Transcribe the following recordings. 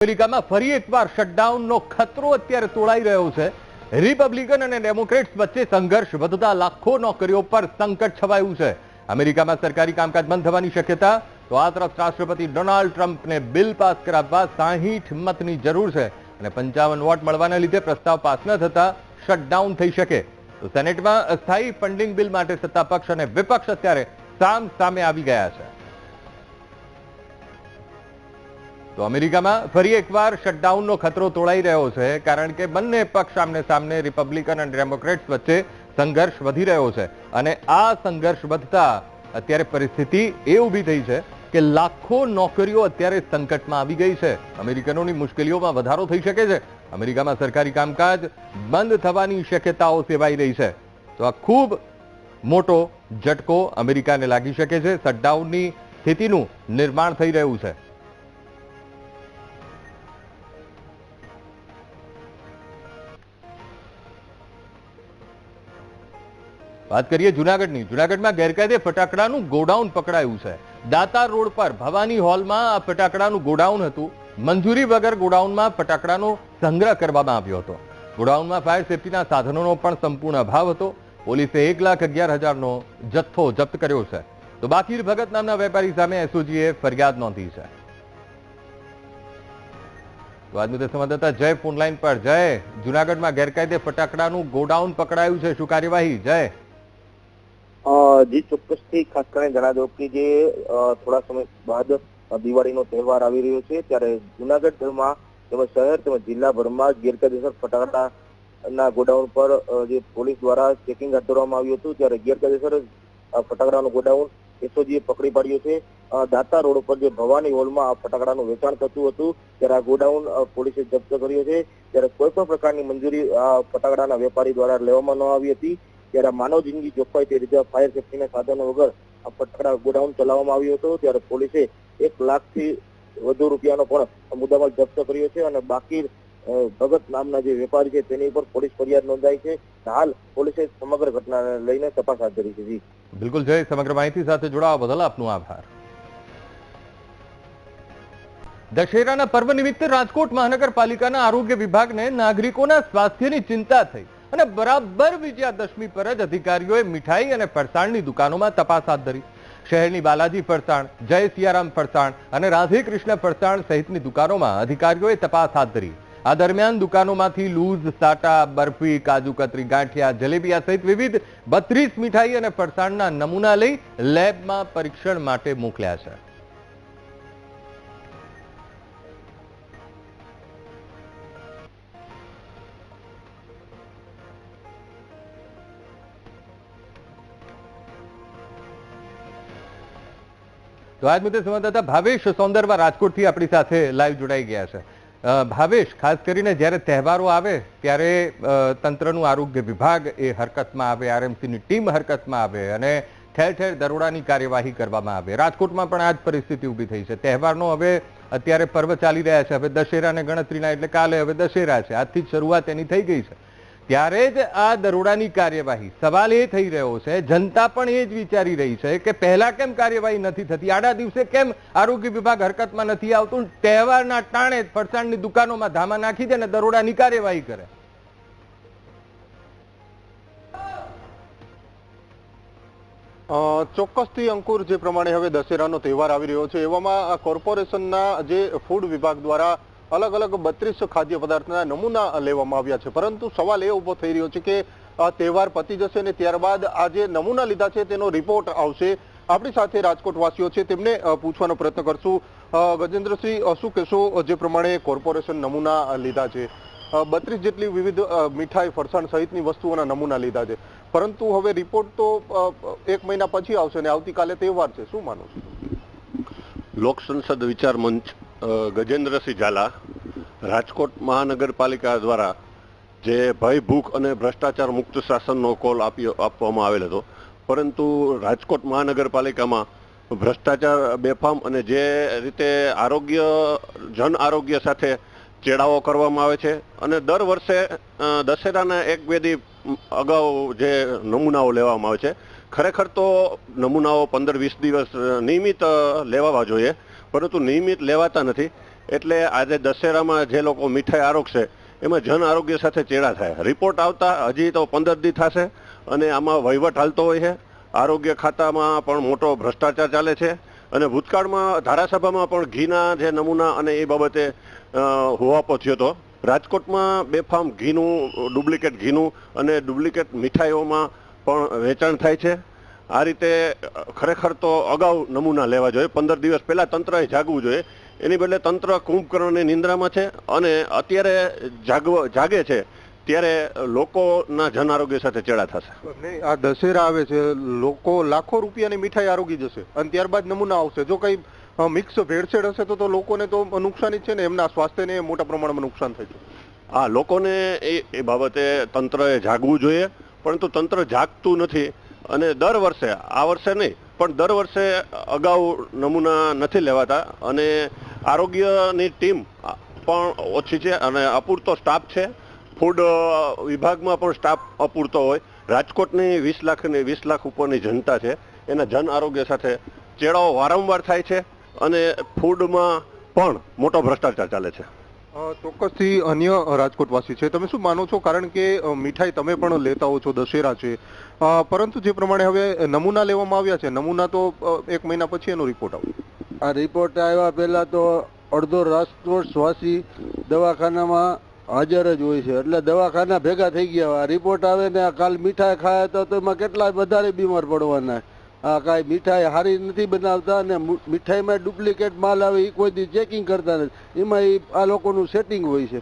અમેરિકામાં ફરી એકવાર શટડાઉનનો ખતરો અત્યારે તોળાઈ રહ્યો છે. રિપબ્લિકન અને ડેમોક્રેટ્સ વચ્ચે સંઘર્ષ વધતા લાખો નોકરીઓ પર સંકટ છવાયું છે. અમેરિકામાં સરકારી કામકાજ બંધ થવાની શક્યતા, તો આ તરફ રાષ્ટ્રપતિ ડોનાલ્ડ ટ્રમ્પને બિલ પાસ કરાવવા સાહીઠ મતની જરૂર છે અને પંચાવન વોટ મળવાના લીધે પ્રસ્તાવ પાસ ન થતા શટડાઉન થઈ શકે. તો સેનેટમાં અસ્થાયી ફંડિંગ બિલ માટે સત્તા પક્ષ અને વિપક્ષ અત્યારે સામ સામે આવી ગયા છે. તો અમેરિકામાં ફરી એકવાર શટડાઉનનો ખતરો તોળાઈ રહ્યો છે, કારણ કે બંને પક્ષ સામને સામને રિપબ્લિકન અને ડેમોક્રેટ્સ વચ્ચે સંઘર્ષ વધી રહ્યો છે. અને આ સંઘર્ષ વધતા અત્યારે પરિસ્થિતિ એ ઊભી થઈ છે કે લાખો નોકરીઓ અત્યારે સંકટમાં આવી ગઈ છે. અમેરિકનોની મુશ્કેલીઓમાં વધારો થઈ શકે છે. અમેરિકામાં સરકારી કામકાજ બંધ થવાની શક્યતાઓ સેવાઈ રહી છે. તો આ ખૂબ મોટો ઝટકો અમેરિકાને લાગી શકે છે. શટડાઉનની સ્થિતિનું નિર્માણ થઈ રહ્યું છે. વાત કરીએ જુનાગઢની. જુનાગઢમાં ગેરકાયદે ફટાકડાનું ગોડાઉન પકડાયું છે. દાતા રોડ પર ભવાની હોલમાં આ ફટાકડાનું ગોડાઉન હતું. મંજૂરી વગર ગોડાઉનમાં ફટાકડાનો સંગ્રહ કરવામાં આવ્યો હતો. ગોડાઉનમાં ફાયર સેફટીના સાધનોનો પણ સંપૂર્ણ અભાવ હતો. પોલીસે એક લાખ અગિયાર હજારનો જથ્થો જપ્ત કર્યો છે. તો બાકીર ભગત નામના વેપારી સામે એસઓજીએ ફરિયાદ નોંધી છે. તો આજ મુદ્દે સંવાદદાતા જય ફોનલાઈન પર. જય. જુનાગઢમાં ગેરકાયદે ફટાકડાનું ગોડાઉન પકડાયું છે. શું કાર્યવાહી? જય. જી ચોક્કસથી ખાસ કરીને જણાવી દઉં કે જે થોડા સમય બાદ દિવાળીનો તહેવાર આવી રહ્યો છે, ત્યારે જુનાગઢમાં તેમજ શહેર તેમજ જિલ્લાભરમાં ગેરકાયદેસર ફટાકડાના ગોડાઉન પર જે પોલીસ દ્વારા ચેકિંગ હાથ ધરવામાં આવ્યું હતું, ત્યારે ગેરકાયદેસર ફટાકડાનું ગોડાઉન એસઓજીએ પકડી પાડ્યું છે. દાતા રોડ ઉપર જે ભવાની હોલમાં આ ફટાકડાનું વેચાણ થતું હતું, ત્યારે આ ગોડાઉન પોલીસે જપ્ત કર્યો છે. ત્યારે કોઈ પણ પ્રકારની મંજૂરી આ ફટાકડાના વેપારી દ્વારા લેવામાં ન આવી હતી. ત્યારે માનવ જિંદગી જોખવાય તે રીતે ફાયર સેફટીના સાધનો વગર આ ફટાકડા ગોડાઉન ચલાવવામાં આવ્યો હતો, ત્યારે પોલીસે એક લાખથી વધુ રૂપિયાનો પણ મુદ્દામાલ જપ્ત કર્યો છે અને બાકી ભગત નામના જે વેપારી છે તેની ઉપર પોલીસ ફરિયાદ નોંધાઈ છે. હાલ પોલીસે સમગ્ર ઘટનાને લઈને તપાસ હાથ ધરી છે જી. બિલકુલ જય, સમગ્ર માહિતી સાથે જોડાવા બદલ આપનો આભાર. દશેરાના પર્વ નિમિત્તે રાજકોટ મહાનગરપાલિકાના આરોગ્ય વિભાગને નાગરિકોના સ્વાસ્થ્યની ચિંતા થઈ. અને બરાબર વિજયાદશમી પર જ અધિકારીઓએ મીઠાઈ અને ફરસાણની દુકાનોમાં તપાસ હાથ ધરી. શહેરની બાલાજી ફરસાણ, જય સિયારામ ફરસાણ અને રાધે કૃષ્ણ ફરસાણ સહિતની દુકાનોમાં અધિકારીઓએ તપાસ હાથ ધરી. આ દરમિયાન દુકાનોમાંથી લૂઝ, સાટા, બરફી, કાજુ કતરી, ગાંઠિયા, જલેબિયા સહિત વિવિધ બત્રીસ મીઠાઈ અને ફરસાણના નમૂના લઈ લેબમાં પરીક્ષણ માટે મોકલ્યા છે. તો આજ મુદ્દે સંવાદદાતા ભાવેશ સૌંદરવા રાજકોટથી આપણી સાથે લાઈવ જોડાઈ ગયા છે. ભાવેશ, ખાસ કરીને જ્યારે તહેવારો આવે, ત્યારે તંત્રનું આરોગ્ય વિભાગ એ હરકતમાં આવે, આરએમસીની ટીમ હરકતમાં આવે અને ઠેર ઠેર દરોડાની કાર્યવાહી કરવામાં આવે. રાજકોટમાં પણ આ જ પરિસ્થિતિ ઊભી થઈ છે. તહેવારનો હવે અત્યારે પર્વ ચાલી રહ્યા છે. હવે દશેરાને ગણતરીના, એટલે કાલે હવે દશેરા છે. આજથી જ શરૂઆત એની થઈ ગઈ છે. ત્યારે જ આ દરોડાની કાર્યવાહી સવાલ એ થઈ રહ્યો છે, જનતા પણ એ જ વિચારી રહી છે કે પહેલા કેમ કાર્યવાહી નથી થતી? આડા દિવસે કેમ આરોગ્ય વિભાગ હરકતમાં નથી આવતું? તહેવારના ટાણે ફરસાણની દુકાનોમાં ધામા નાખી દે ને દરોડાની કાર્યવાહી કરે. ચોક્કસથી અંકુર, જે પ્રમાણે હવે દશેરાનો તહેવાર આવી રહ્યો છે, એવામાં કોર્પોરેશનના જે ફૂડ વિભાગ દ્વારા અલગ અલગ બત્રીસ ખાદ્ય પદાર્થના નમૂના લેવામાં આવ્યા છે. પરંતુ સવાલ એ ઊભો થઈ રહ્યો છે કે તહેવાર પતી જશે ને ત્યારબાદ આ જે નમૂના લીધા છે તેનો રિપોર્ટ આવશે. આપણી સાથે રાજકોટવાસીઓ છે, તેમને પૂછવાનો પ્રયત્ન કરશું. ગજેન્દ્રસિંહ શું કહેશો? જે પ્રમાણે કોર્પોરેશન નમૂના લીધા છે. બત્રીસ જેટલી વિવિધ મીઠાઈ, ફરસાણ સહિતની વસ્તુઓના નમૂના લીધા છે. પરંતુ હવે રિપોર્ટ તો એક મહિના પછી આવશે અને આવતીકાલે તહેવાર છે. શું માનો છો? લોક સંસદ વિચાર મંચ ગજેન્દ્રસિંહ ઝાલા રાજકોટ મહાનગરપાલિકા દ્વારા જે ભય, ભૂખ અને ભ્રષ્ટાચાર મુક્ત શાસનનો કોલ આપ્યો આપવામાં આવેલ હતો. પરંતુ રાજકોટ મહાનગરપાલિકામાં ભ્રષ્ટાચાર, બેફામ અને જે રીતે આરોગ્ય, જન આરોગ્ય સાથે ચેડાવો કરવામાં આવે છે અને દર વર્ષે દશેરાના એક બે અગાઉ જે નમૂનાઓ લેવામાં આવે છે. ખરેખર તો નમૂનાઓ પંદર વીસ દિવસ નિયમિત લેવાવા જોઈએ. પરંતુ નિયમિત લેવાતા નથી. એટલે આજે દશેરામાં જે લોકો મીઠાઈ આરોગશે, એમાં જન આરોગ્ય સાથે ચેડા થાય. રિપોર્ટ આવતા હજી તો પંદર દી થશે અને આમાં વહીવટ હાલતો હોય છે. આરોગ્ય ખાતામાં પણ મોટો ભ્રષ્ટાચાર ચાલે છે અને ભૂતકાળમાં ધારાસભામાં પણ ઘીના જે નમૂના અને એ બાબતે હોવાપો થયો હતો. રાજકોટમાં બેફામ ઘીનું, ડુપ્લિકેટ ઘીનું અને ડુપ્લિકેટ મીઠાઈઓમાં પણ વેચાણ થાય છે. આ રીતે ખરેખર તો અગાઉ નમૂના લેવા જોઈએ. પંદર દિવસ પહેલાં તંત્રએ જાગવું જોઈએ. એની બદલે તંત્ર કુંભકર્ણની નિંદ્રામાં છે અને અત્યારે જાગવ જાગે છે ત્યારે લોકોના જન આરોગ્ય સાથે ચેડા થશે. આ દશેરા આવે છે. લોકો લાખો રૂપિયાની મીઠાઈ આરોગી જશે અને ત્યારબાદ નમૂના આવશે. જો કંઈ મિક્સ ભેળસેળ હશે તો તો લોકોને તો નુકસાની જ છે ને એમના સ્વાસ્થ્યને મોટા પ્રમાણમાં નુકસાન થાય છે. આ લોકોને એ એ બાબતે તંત્રએ જાગવું જોઈએ પરંતુ તંત્ર જાગતું નથી. અને દર વર્ષે, આ વર્ષે નહીં, પણ દર વર્ષે અગાઉ નમૂના નથી લેવાતા અને આરોગ્યની ટીમ પણ ઓછી છે અને અપૂરતો સ્ટાફ છે. ફૂડ વિભાગમાં પણ સ્ટાફ અપૂરતો હોય. રાજકોટની વીસ લાખની, વીસ લાખ ઉપરની જનતા છે. એના જન આરોગ્ય સાથે ચેડાઓ વારંવાર થાય છે અને ફૂડમાં પણ મોટો ભ્રષ્ટાચાર ચાલે છે. ચોક્કસથી અન્ય રાજકોટવાસી છે. તમે શું માનો છો? કારણ કે મીઠાઈ તમે પણ લેતા હો છો, દશેરા છે. પરંતુ જે પ્રમાણે હવે નમૂના લેવામાં આવ્યા છે, નમૂના તો એક મહિના પછી એનો રિપોર્ટ આવ્યો આ રિપોર્ટ આવ્યા પહેલાં તો અડધો રાજકોટવાસી દવાખાનામાં હાજર જ હોય છે. એટલે દવાખાના ભેગા થઈ ગયા. આ રિપોર્ટ આવે ને કાલ મીઠાઈ ખાયા તો એમાં કેટલા વધારે બીમાર પડવાના. કાંઈ મીઠાઈ સારી નથી બનાવતા અને મીઠાઈમાં ડુપ્લિકેટ માલ આવે એ કોઈ દી ચેકિંગ કરતા નથી. એમાં એ આ લોકોનું સેટિંગ હોય છે.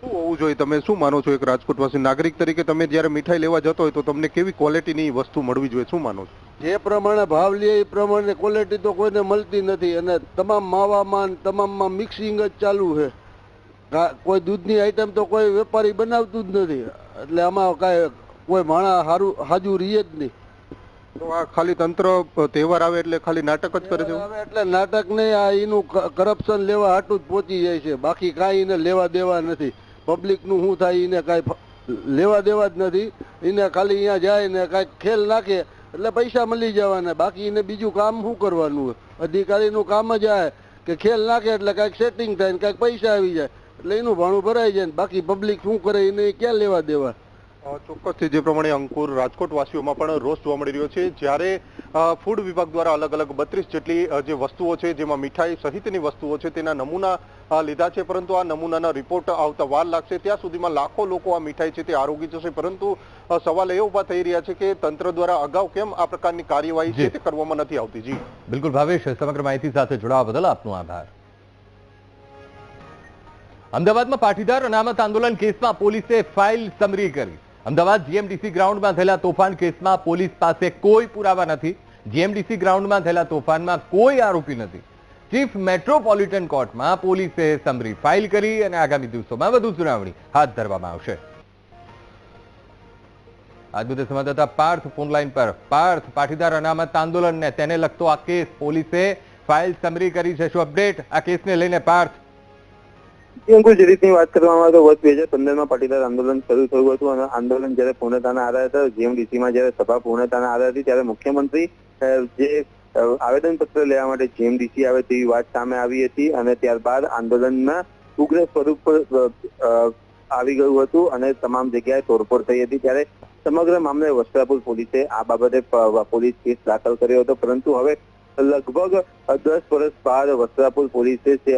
શું હોવું જોઈએ તમે? શું માનો છો એક રાજકોટવાસી નાગરિક તરીકે? તમે જ્યારે મીઠાઈ લેવા જતો હોય તો તમને કેવી ક્વોલિટીની વસ્તુ મળવી જોઈએ? શું માનો છો? જે પ્રમાણે ભાવ લે એ પ્રમાણે ક્વોલિટી તો કોઈને મળતી નથી. અને તમામ માવામાં તમામમાં મિક્સિંગ જ ચાલુ છે. કોઈ દૂધની આઈટમ તો કોઈ વેપારી બનાવતું જ નથી. એટલે આમાં કાંઈ કોઈ માણા હારું હાજુ રહીએ જ નહીં. આ ખાલી તંત્ર તહેવાર આવે એટલે ખાલી નાટક જ કરે છે એટલે નાટક નહીં, આ એનું કરપ્શન લેવા હાટું જ પહોંચી જાય છે. બાકી કાંઈ એને લેવા દેવા નથી. પબ્લિકનું શું થાય એને કાંઈ લેવા દેવા જ નથી. એને ખાલી અહીંયા જાય ને કાંઈક ખેલ નાખે, એટલે પૈસા મળી જવાના. બાકી એને બીજું કામ શું કરવાનું? અધિકારીનું કામ જ આ કે ખેલ નાખે એટલે કાંઈક સેટિંગ થાય ને કાંઈક પૈસા આવી જાય. એટલે એનું ભાણું ભરાઈ જાય ને બાકી પબ્લિક શું કરે એને ક્યાં લેવા દેવા? ચોક્કસથી જે પ્રમાણે અંકુર રાજકોટ વાસીઓમાં પણ રોષ જોવા મળી રહ્યો છે. જ્યારે ફૂડ વિભાગ દ્વારા અલગ અલગ બત્રીસ જેટલી જે વસ્તુઓ છે જેમાં મીઠાઈ સહિતની વસ્તુઓ છે તેના નમૂના લીધા છે. પરંતુ આ નમૂનાના રિપોર્ટ આવતા વાર લાગશે. ત્યાં સુધીમાં લાખો લોકો આ મીઠાઈ છે તે આરોગી જશે. પરંતુ સવાલ એ ઊભા થઈ રહ્યા છે કે તંત્ર દ્વારા અગાઉ કેમ આ પ્રકારની કાર્યવાહી છે તે કરવામાં નથી આવતી? જી. બિલકુલ ભાવેશ સમગ્ર માહિતી સાથે જોડાવા બદલ આપનો આભાર. અમદાવાદમાં પાટીદાર અનામત આંદોલન કેસમાં પોલીસે ફાઇલ સમરી કરી. અમદાવાદ જીએમડીસી ગ્રાઉન્ડમાં થયેલા તોફાન કેસમાં પોલીસ પાસે કોઈ પુરાવા નથી. જીએમડીસી ગ્રાઉન્ડમાં થયેલા તોફાનમાં કોઈ આરોપી નથી. ચીફ મેટ્રોપોલિટન કોર્ટમાં પોલીસે સમરી ફાઇલ કરી અને આગામી દિવસોમાં વધુ સુનાવણી હાથ ધરવામાં આવશે. આજ મુદ્દે સંવાદદાતા પાર્થ ફોનલાઈન પર. પાર્થ, પાટીદાર અનામત આંદોલન ને તેને લગતો આ કેસ પોલીસે ફાઇલ સમરી કરી છે. શું અપડેટ આ કેસને લઈને પાર્થ? વાત સામે આવી હતી અને ત્યારબાદ આંદોલનના ઉગ્ર સ્વરૂપ અ, આવી ગયું હતું અને તમામ જગ્યાએ તોડફોડ થઈ હતી. ત્યારે સમગ્ર મામલે વસ્ત્રાપુર પોલીસે આ બાબતે પોલીસ કેસ દાખલ કર્યો હતો. પરંતુ હવે લગભગ દસ વર્ષ બાદ વસ્ત્રાપુર પોલીસે તે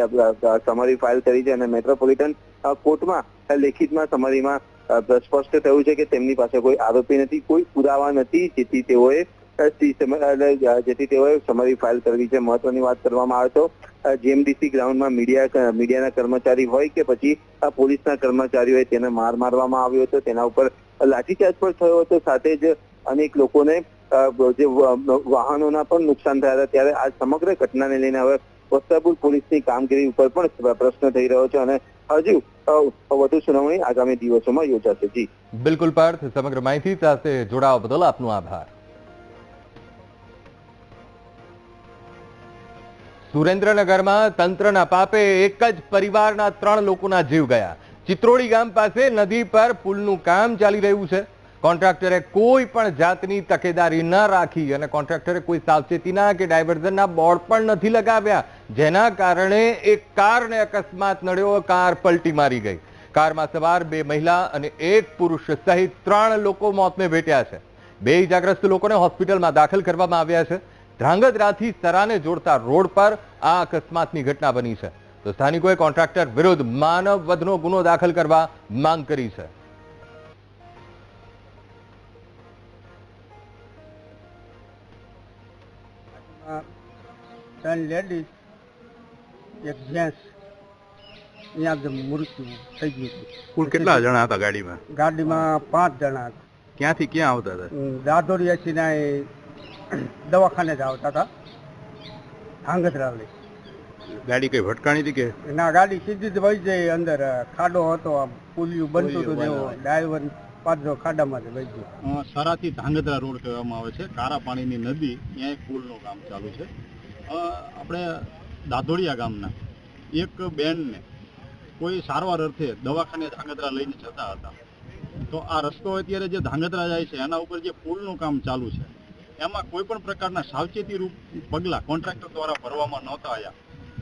સમરી ફાઇલ કરી છે અને મેટ્રોપોલિટન કોર્ટમાં લેખિતમાં સમરીમાં સ્પષ્ટ થયું છે કે તેમની પાસે કોઈ આરોપી નથી, કોઈ પુરાવા નથી, જેથી તેઓએ જેથી તેઓએ સમરી ફાઇલ કરવી છે. મહત્વની વાત કરવામાં આવે તો જીએમડીસી ગ્રાઉન્ડમાં મીડિયા મીડિયાના કર્મચારી હોય કે પછી પોલીસના કર્મચારી હોય તેને માર મારવામાં આવ્યો હતો. તેના ઉપર લાઠીચાર્જ પણ થયો હતો. સાથે જ અનેક લોકોને જે વાહનોના પણ નુકસાન થયા હતા, ત્યારે આ સમગ્ર ઘટનાને લઈને હવે વસ્ત્રાપુર પોલીસની કામગીરી ઉપર પણ પ્રશ્ન થઈ રહ્યો છે અને હજુ વધુ સુનાવણી આગામી દિવસોમાં યોજાશે. જી. બિલકુલ, પાર્થ. સમગ્ર માહિતી સાથે જોડાવા બદલ આપનો આભાર. સુરેન્દ્રનગરમાં તંત્રના પાપે એક જ પરિવારના ત્રણ લોકોના જીવ ગયા. ચિત્રોડી ગામ પાસે નદી પર પુલનું કામ ચાલી રહ્યું છે. કોન્ટ્રાક્ટરે કોઈ પણ જાતની તકેદારી ન રાખી અને કોન્ટ્રાક્ટરે કોઈ સાવચેતીના કે ડાયવર્ઝનના બોર્ડ પણ નથી લગાવ્યા, જેના કારણે એક કારને અકસ્માત નડ્યો, કાર પલટી મારી ગઈ. કારમાં સવાર બે મહિલા અને એક પુરુષ સહિત ત્રણ લોકો મોતને ભેટ્યા છે. બે ઇજાગ્રસ્ત લોકોને હોસ્પિટલમાં દાખલ કરવામાં આવ્યા છે. ધ્રાંગધ્રાથી સરાને જોડતા રોડ પર આ અકસ્માતની ઘટના બની છે. તો સ્થાનિકોએ કોન્ટ્રાક્ટર વિરુદ્ધ માનવ વધનો ગુનો દાખલ કરવા માંગ કરી છે. ત્રણ લેડીઝ એક જેન્ટ્સ અહીંયા જ મૃત્યુ થઈ ગયું હતું. કુલ કેટલા જણા હતા ગાડીમાં? ગાડીમાં પાંચ જણા હતા. ક્યાંથી ક્યાં આવતા હતા? રાધોરિયાથી ના એ દવાખાને જ આવતા હતા. ધાંગધ્રા લઈ ગાડી કઈ ભટકાણી હતી કે? ના ગાડી સીધી જ વહી જઈ અંદર ખાડો હતો આમ પુલિયું બનતું હતું જેવો ડ્રાઈવર પાછો ખાડામાં જ વહી ગયો. સરાથી ધાંગધ્રા રોડ કહેવામાં આવે છે. કારા પાણીની નદી ત્યાં એક પુલનું કામ ચાલુ છે. આપણે દાધોડિયા ગામના એક બેનને કોઈ સારવાર અર્થે દવાખાને ધાંગધ્રા લઈને જતા હતા. તો આ રસ્તો અત્યારે જે ધાંગધ્રા જાય છે, એના ઉપર જે પુલનું કામ ચાલુ છે, એમાં કોઈ પણ પ્રકારના સાવચેતી રૂપ પગલાં કોન્ટ્રાક્ટર દ્વારા ભરવામાં નહોતા આવ્યા.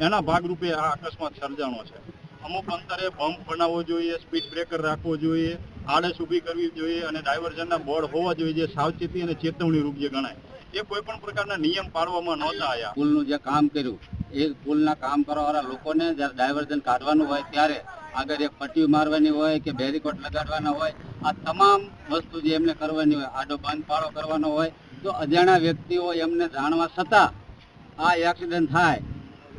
એના ભાગરૂપે આ અકસ્માત સર્જાણો છે. અમુક અંતરે બમ્પ બનાવવો જોઈએ, સ્પીડ બ્રેકર રાખવો જોઈએ આડસ ઊભી કરવી જોઈએ અને ડાયવર્ઝનના બોર્ડ હોવા જોઈએ, જે સાવચેતી અને ચેતવણી રૂપ જે ગણાય. એ કોઈ પણ પ્રકારના નિયમ પાડવામાં નહોતા આવ્યા પુલનું જે કામ કર્યું, એ પુલના કામ કરવાવાળા લોકોને જ્યારે ડાયવર્ઝન કાઢવાનું હોય ત્યારે આગળ એક પટ્ટી મારવાની હોય કે બેરીકોટ લગાડવાના હોય, આ તમામ વસ્તુ જે એમને કરવાની હોય, આડો બંધ પાડો કરવાનો હોય, તો અજાણ્યા વ્યક્તિઓ એમને જાણવા છતાં આ એક્સિડન્ટ થાય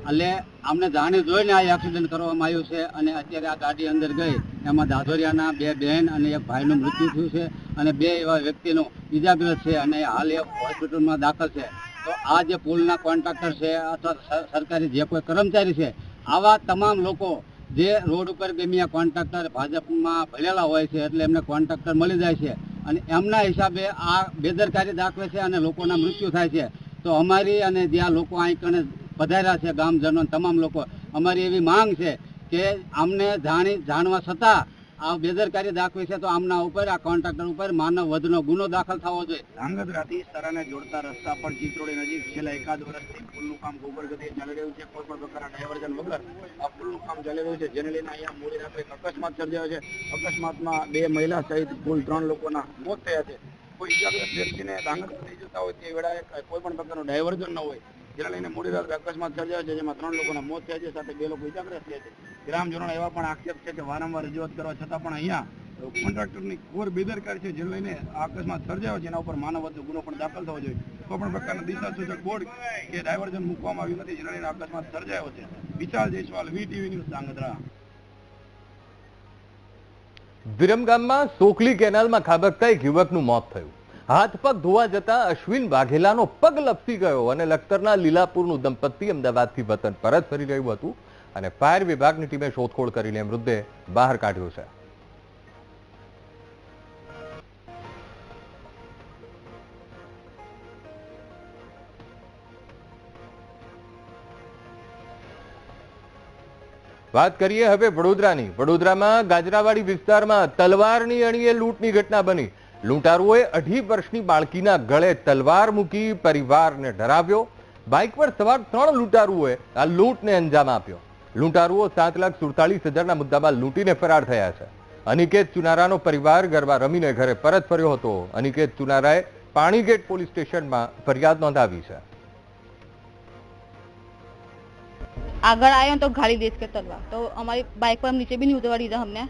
એટલે અમને જાણી જોઈને આ એક્સિડન્ટ કરવામાં આવ્યું છે અને અત્યારે આ ગાડી અંદર ગઈ. એમાં દાધોરિયાના બે બહેન અને એક ભાઈનું મૃત્યુ થયું છે અને બે એવા વ્યક્તિનું ઇજાગ્રસ્ત છે અને હાલ એ હોસ્પિટલમાં દાખલ છે. તો આ જે પુલના કોન્ટ્રાક્ટર છે અથવા સરકારી જે કોઈ કર્મચારી છે, આવા તમામ લોકો જે રોડ ઉપર ગમે કોન્ટ્રાક્ટર ભાજપમાં ભરેલા હોય છે એટલે એમને કોન્ટ્રાક્ટર મળી જાય છે. અને એમના હિસાબે આ બેદરકારી દાખવે છે અને લોકોના મૃત્યુ થાય છે. તો અમારી અને જ્યાં લોકો અહીં કણે પધાર્યા છે ગામજનો તમામ લોકો. અમારી એવી માંગ છે કે આમને જાણી જાણવા છતાં આ બેદરકારી દાખવી છે તો આમના ઉપર, આ કોન્ટ્રાક્ટર ઉપર માનવ વધનો ગુનો દાખલ થવો જોઈએ. ધાંગધ્રાથી સરાને જોડતા રસ્તા પર ચિત્રોડી નજીક છેલ્લા એકાદ વર્ષથી પુલનું કામ ગોબર ચાલી રહ્યું છે. કોઈ પણ પ્રકારના ડાયવર્ઝન વગર આ પુલનું કામ ચાલી રહ્યું છે. જેને લઈને અહીંયા મોડી રાત્રે અકસ્માત સર્જાયો છે. અકસ્માતમાં બે મહિલા સહિત કુલ ત્રણ લોકોના મોત થયા છે. કોઈ ઇજાગ્રસ્ત વ્યક્તિને ધાંગધ્રા જતા હોય તે વેળાએ કોઈ પણ પ્રકારનું ડાયવર્ઝન ન હોય જેને લઈને મોડી રાત્રે અકસ્માત સર્જાયો છે, જેમાં ત્રણ લોકોના મોત થયા છે, સાથે બે લોકો ઇજાગ્રસ્ત થયા છે. ગ્રામજનોના એવા પણ આક્ષેપ છે કે વારંવાર રજૂઆત કરવા છતાં પણ અહીંયા કોન્ટ્રાક્ટરની ઘોર બેદરકારી છે, જેને લઈને અકસ્માત સર્જાયો છે એના ઉપર માનવ ગુનો પણ દાખલ થવો જોઈએ. કોઈ પણ પ્રકારના દિશા સૂચક બોર્ડ કે ડાયવર્ઝન મૂકવામાં આવ્યું નથી, જેના લઈને અકસ્માત સર્જાયો છે. વિશાલ જયસ્વાલ, વીટીવી ન્યૂઝ ધાંગધ્રા વિરમગામમાં સોકલી કેનાલમાં ખાબકતા એક યુવકનું મોત થયું. હાથ પગ ધોવા જતા અશ્વિન વાઘેલાનો પગ લપસી ગયો અને લખતરના લીલાપુરનું દંપતી અમદાવાદથી વતન પરત ફરી રહ્યું હતું અને ફાયર વિભાગની ટીમે શોધખોળ કરીને મૃતદેહ બહાર કાઢ્યો છે. વાત કરીએ હવે વડોદરાની. વડોદરામાં ગાજરાવાડી વિસ્તારમાં તલવારની અણીએ લૂંટની ઘટના બની. લૂંટારુઓએ અઢી વર્ષની બાળકીના ગળે તલવાર મૂકી પરિવારને ડરાવ્યો. બાઇક પર સવાર ત્રણ લૂંટારુઓએ આ લૂંટને અંજામ આપ્યો. લૂંટારુઓ સાત લાખ સુડતાલીસ હજારના મુદ્દામાં લૂંટીને ફરાર થયા છે. અનિકેત ચુનારાનો પરિવાર ગરબા રમીને ઘરે પરત ફર્યો હતો. અનિકેત ચુનારાએ પાણીગેટ પોલીસ સ્ટેશનમાં ફરિયાદ નોંધાવી છે. આગળ આવ્યો તો ગાડી દેશ કે તલવાર. તો અમારી બાઇક પર નીચે બી નહીં ઉતરવા દીધા અમને.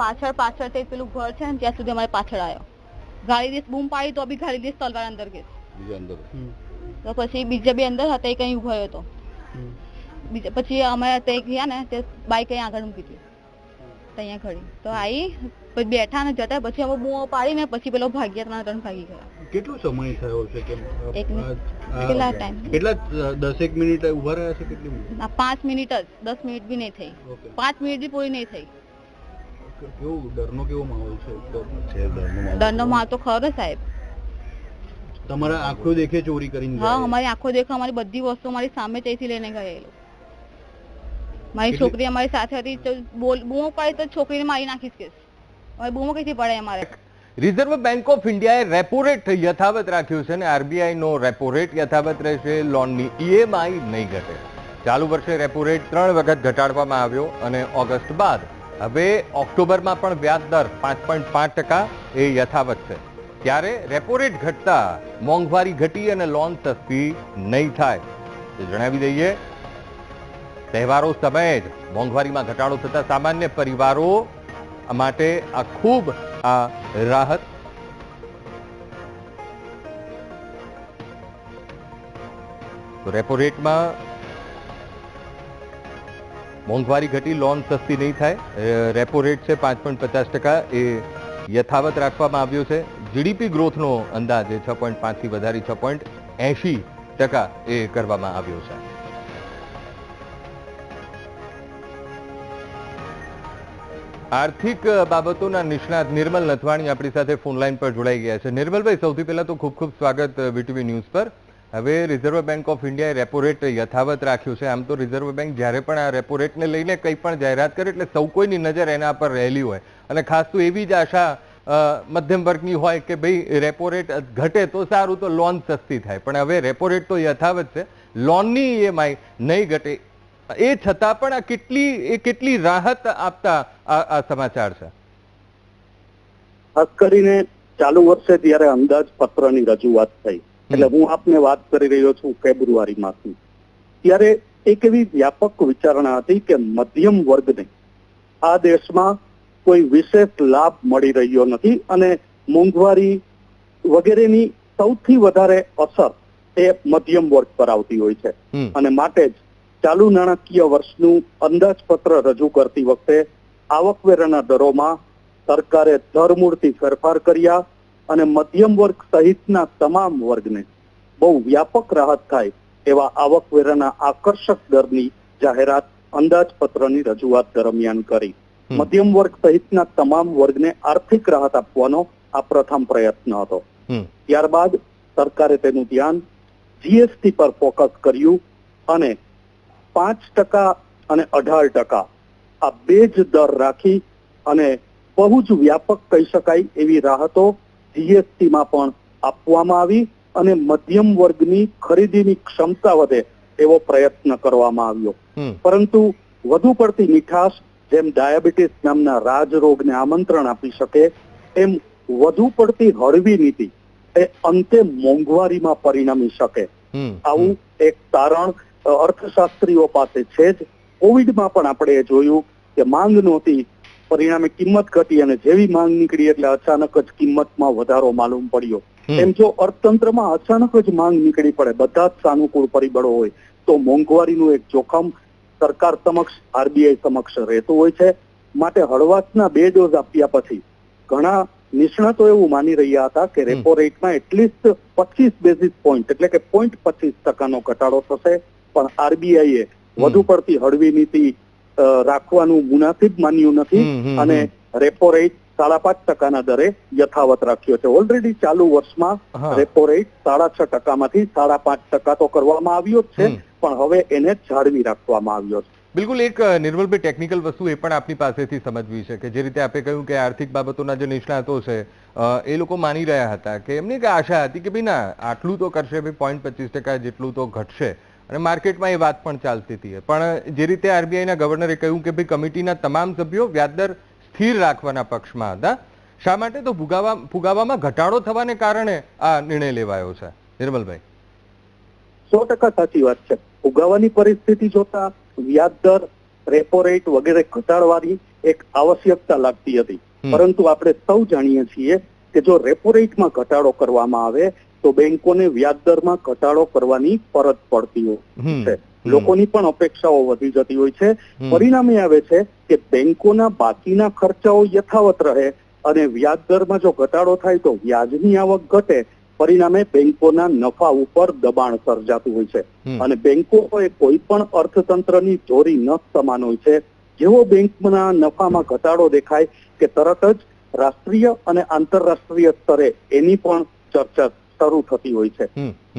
પાછળ પાછળ તે પેલું ઘર છે ને ત્યાં સુધી અમારે પાછળ આવ્યો. ગાડી દેશ બૂમ પાડી તો બી ગાડી દેશ તલવાર અંદર ગઈ. તો પછી બીજા બે અંદર હતા એ કઈ ઊભો હતો. બીજા પછી અમે તે ગયા ને તે બાઈક અહીં આગળ મૂકી દીધી ત્યાં ઘડી. તો આવી પછી બેઠા ને જતા પછી અમે બૂમો પાડીને પછી પેલો ભાગ્યા ત્રણ ત્રણ ભાગી ગયા. કેટલો સમય થયો છે કે એક મિનિટ. કેટલા ટાઈમ કેટલા દસેક મિનિટ ઊભા રહ્યા છે કેટલી મિનિટ? પાંચ મિનિટ જ. દસ મિનિટ બી નહીં થઈ. પાંચ મિનિટ બી પૂરી નહીં થઈ. કેવું ડરનો કેવો માહોલ છે? છે ડરનો માહોલ તો ખરો સાહેબ. તમારા આંખો દેખે ચોરી કરીને હા અમારી આંખો દેખો અમારી બધી વસ્તુ અમારી સામે ત્યાંથી લઈને ગયેલો મારી છોકરી અમારી સાથે હતી બોલ બૂમો પડે તો છોકરીને મારી નાખીશ બૂમો કઈથી પડે અમારે? રિઝર્વ બેંક ઓફ ઇન્ડિયાએ રેપો રેટ યથાવત રાખ્યું છે અને આરબીઆઈ નો રેપો રેટ યથાવત રહેશે લોનની ઈએમઆઈ નહીં ઘટે. ચાલુ વર્ષે રેપો રેટ ત્રણ વખત ઘટાડવામાં આવ્યો અને ઓગસ્ટ બાદ હવે ઓક્ટોબરમાં પણ વ્યાજ દર પાંચ પોઈન્ટ પાંચ ટકા એ યથાવત છે. ત્યારે રેપો રેટ ઘટતા મોંઘવારી ઘટી અને લોન સસ્તી નહીં થાય. જણાવી દઈએ, તહેવારો સમયે જ મોંઘવારીમાં ઘટાડો થતા સામાન્ય પરિવારો માટે આ ખૂબ આ રાહત. રેપો રેટમાં મોંઘવારી ઘટી, લોન સસ્તી નહીં થાય. રેપો રેટ છે પાંચ પોઈન્ટ પચાસ ટકા. એ યથાવત રાખવામાં આવ્યો છે. જીડીપી ગ્રોથનો અંદાજ એ છ પોઈન્ટ પાંચથી વધારી છ પોઈન્ટ એંશી ટકા એ કરવામાં આવ્યો છે. આર્થિક બાબતોના નિષ્ણાત નિર્મલ નથવાણી આપણી સાથે ફોનલાઈન પર જોડાઈ ગયા છે. નિર્મલભાઈ, સૌથી પહેલા તો ખૂબ ખૂબ સ્વાગત વીટીવી ન્યૂઝ પર. હવે રિઝર્વ બેંક ઓફ ઇન્ડિયાએ રેપો રેટ યથાવત રાખ્યું છે. આમ તો રિઝર્વ બેંક જ્યારે પણ આ રેપો રેટને લઈને કંઈ પણ જાહેરાત કરે એટલે સૌ કોઈની નજર એના પર રહેલી હોય. અને ખાસ તો એવી જ આશા મધ્યમ વર્ગની હોય કે ભાઈ રેપો રેટ ઘટે તો સારું, તો લોન સસ્તી થાય. પણ હવે રેપો રેટ તો યથાવત છે. લોનની ઈએમઆઈ નહીં ઘટે. એ છતાં પણ આ કેટલી, એ કેટલી રાહત આપતા આ સમાચાર છે? ખાસ કરીને ચાલુ વર્ષે ત્યારે અંદાજપત્રની રજૂઆત થઈ એટલે હું આપને વાત કરી રહ્યો છું ફેબ્રુઆરી માસની ત્યારે એક એવી વ્યાપક વિચારણા હતી કે મધ્યમ વર્ગને આ દેશમાં કોઈ વિશેષ લાભ મળી રહ્યો નથી અને મોંઘવારી વગેરેની સૌથી વધારે અસર એ મધ્યમ વર્ગ પર આવતી હોય છે. અને માટે જ ચાલુ નાણાકીય વર્ષનું અંદાજપત્ર રજૂ કરતી વખતે આવકવેરાના દરોમાં સરકારે ધરમૂળથી ફેરફાર કર્યા અને મધ્યમ વર્ગ સહિતના તમામ વર્ગને બહુ વ્યાપક રાહત થાય એવા આવકવેરાના આકર્ષક દરની જાહેરાત અંદાજપત્રની રજૂઆત દરમિયાન કરી. મધ્યમ વર્ગ સહિતના તમામ વર્ગને આર્થિક રાહત આપવાનો આ પ્રથમ પ્રયત્ન હતો. ત્યારબાદ સરકારે તેનું ધ્યાન જીએસટી પર ફોકસ કર્યું અને પાંચ ટકા અને અઢાર ટકા આ બે જ દર રાખી અને બહુ જ વ્યાપક કહી શકાય એવી રાહતો જીએસટીમાં પણ આપવામાં આવી અને મધ્યમ વર્ગની ખરીદીની ક્ષમતા વધે એવો પ્રયત્ન કરવામાં આવ્યો. પરંતુ વધુ પડતી મીઠાશ જેમ ડાયાબિટીસ નામના રાજરોગને આમંત્રણ આપી શકે એમ વધુ પડતી હળવી નીતિ એ અંતે મોંઘવારીમાં પરિણમી શકે. આવું એક તારણ અર્થશાસ્ત્રીઓ પાસે છે જ. કોવિડમાં પણ આપણે જોયું કે માંગ નહોતી પરિણામે કિંમત ઘટી અને જેવી માંગ નીકળી એટલે અચાનક જ કિંમતમાં વધારો માલુમ પડ્યો. એમ જો અર્થતંત્રમાં અચાનક જ માંગ નીકળી પડે બધા જ સાનુકૂળ પરિબળો હોય તો મોંઘવારીનું એક જોખમ સરકાર સમક્ષ આરબીઆઈ સમક્ષ રહેતું હોય છે. માટે હળવાશના બે ડોઝ આપ્યા પછી ઘણા નિષ્ણાતો એવું માની રહ્યા હતા કે રેપો રેટમાં એટલીસ્ટ પચીસ બેઝિસ પોઈન્ટ એટલે કે પોઈન્ટ પચીસ ટકાનો ઘટાડો થશે. પણ આરબીઆઈએ વધુ પડતી હળવી નીતિ રાખવાનું મુનાસિબ માન્યું નથી અને રેપો રેટ સાડા પાંચ ટકાના દરે યથાવત રાખ્યો છે. ઓલરેડી ચાલુ વર્ષમાં રેપો રેટ સાડા છ ટકામાંથી સાડા પાંચ ટકા તો કરવામાં આવ્યો જ છે પણ હવે એને જાળવી રાખવામાં આવ્યો છે. બિલકુલ એક નિર્મલભાઈ ટેકનિકલ વસ્તુ એ પણ આપની પાસેથી સમજવી છે કે જે રીતે આપે કહ્યું કે આર્થિક બાબતોના જે નિષ્ણાતો છે એ લોકો માની રહ્યા હતા કે એમની કે આશા હતી કે ભાઈ ના આટલું તો કરશે ભાઈ પોઈન્ટ પચીસ ટકા જેટલું તો ઘટશે. અને માર્કેટમાં એ વાત પણ ચાલતી હતી. પણ જે રીતે આરબીઆઈના ગવર્નરે કહ્યું કે ભાઈ કમિટીના તમામ સભ્યો વ્યાજદર સ્થિર રાખવાના પક્ષમાં હતા શા માટે તો ફુગાવા ફુગાવામાં ઘટાડો થવાને કારણે આ નિર્ણય લેવાયો છે? નિર્મલભાઈ. સો ટકા સાચી વાત છે. ફુગાવાની પરિસ્થિતિ જોતા વ્યાજ દર રેપો રેટ વગેરે ઘટાડવાની એક આવશ્યકતા લાગતી હતી. પરંતુ આપણે સૌ જાણીએ છીએ કે જો રેપો રેટમાં ઘટાડો કરવામાં આવે તો બેંકોને વ્યાજદરમાં ઘટાડો કરવાની ફરજ પડતી હોય છે. લોકોની પણ અપેક્ષાઓ વધી જતી હોય છે. પરિણામે આવે છે કે બેંકોના બાકીના ખર્ચાઓ યથાવત રહે અને વ્યાજદરમાં જો ઘટાડો થાય તો વ્યાજની આવક ઘટે. પરિણામે બેંકોના નફા ઉપર દબાણ સર્જાતું હોય છે. અને બેંકો એ કોઈ પણ અર્થતંત્રની ચોરી ન સમાન હોય છે. જેવો બેંકના નફામાં ઘટાડો દેખાય કે તરત જ રાષ્ટ્રીય અને આંતરરાષ્ટ્રીય સ્તરે એની પણ ચર્ચા શરૂ થતી હોય છે.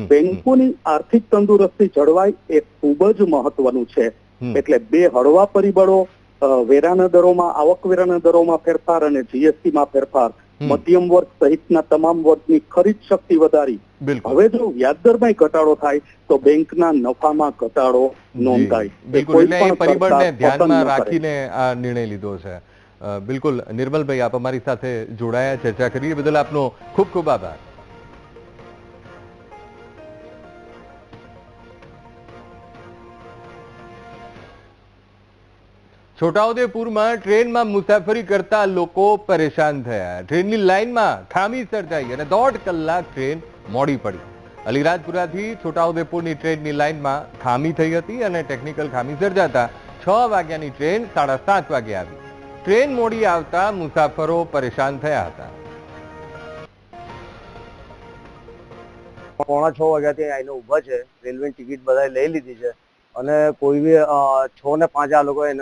બેંકોની આર્થિક તંદુરસ્તી જળવાય એ ખૂબ જ મહત્વનું છે. એટલે બે હળવા પરિબળો વેરાના દરોમાં આવકવેરાના દરોમાં ફેરફાર અને જીએસટી માં ફેરફાર. મધ્યમ વર્ગ સહિતના તમામ વર્ગની ખરીદ શક્તિ વધારી. હવે જો વ્યાજદરમાં ઘટાડો થાય તો બેંકના નફામાં ઘટાડો નોંધાય. બિલકુલ. પરિબળને ધ્યાનમાં. રાખીને આ નિર્ણય લીધો છે. બિલકુલ. નિર્મલભાઈ આપ અમારી સાથે જોડાયા. ચર્ચા કરી બદલ આપનો ખૂબ ખૂબ આભાર. છોટાઉદેપુરમાં ટ્રેનમાં મુસાફરી કરતા લોકો પરેશાન થયા. ટ્રેનની લાઇનમાં ખામી સર્જાઈ અને દોઢ કલાક ટ્રેન મોડી પડી. અલીરાજપુરાથી છોટાઉદેપુરની ટ્રેનની લાઇનમાં ખામી થઈ હતી અને ટેકનિકલ ખામી સર્જાતા છ વાગ્યાની ટ્રેન સાડા સાત વાગે આવી. ટ્રેન મોડી આવતા મુસાફરો પરેશાન થયા હતા. પોણા છ વાગ્યાથી આઈને ઊભા છે. રેલવેની ટિકિટ બધાએ લઈ લીધી છે. અને કોઈ બી છ ને પાંચ આ લોકોએ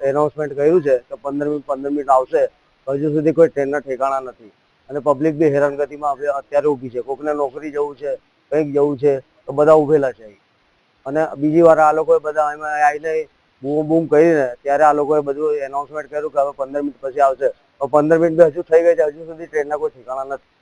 એનાઉન્સમેન્ટ કર્યું છે કે પંદર મિનિટ પંદર મિનિટ આવશે, હજુ સુધી કોઈ ટ્રેનના ઠેકાણા નથી. અને પબ્લિક બી હેરાનગતિમાં અત્યારે ઊભી છે. કોકને નોકરી જવું છે, કંઈક જવું છે, તો બધા ઊભેલા છે અને બીજી વાર આ લોકોએ બધા એમાં આવીને બૂમ બૂમ કરીને ત્યારે આ લોકોએ બધું એનાઉન્સમેન્ટ કર્યું કે હવે પંદર મિનિટ પછી આવશે. પંદર મિનિટ હજુ થઈ ગઈ છે, હજુ સુધી ટ્રેનના કોઈ ઠેકાણા નથી.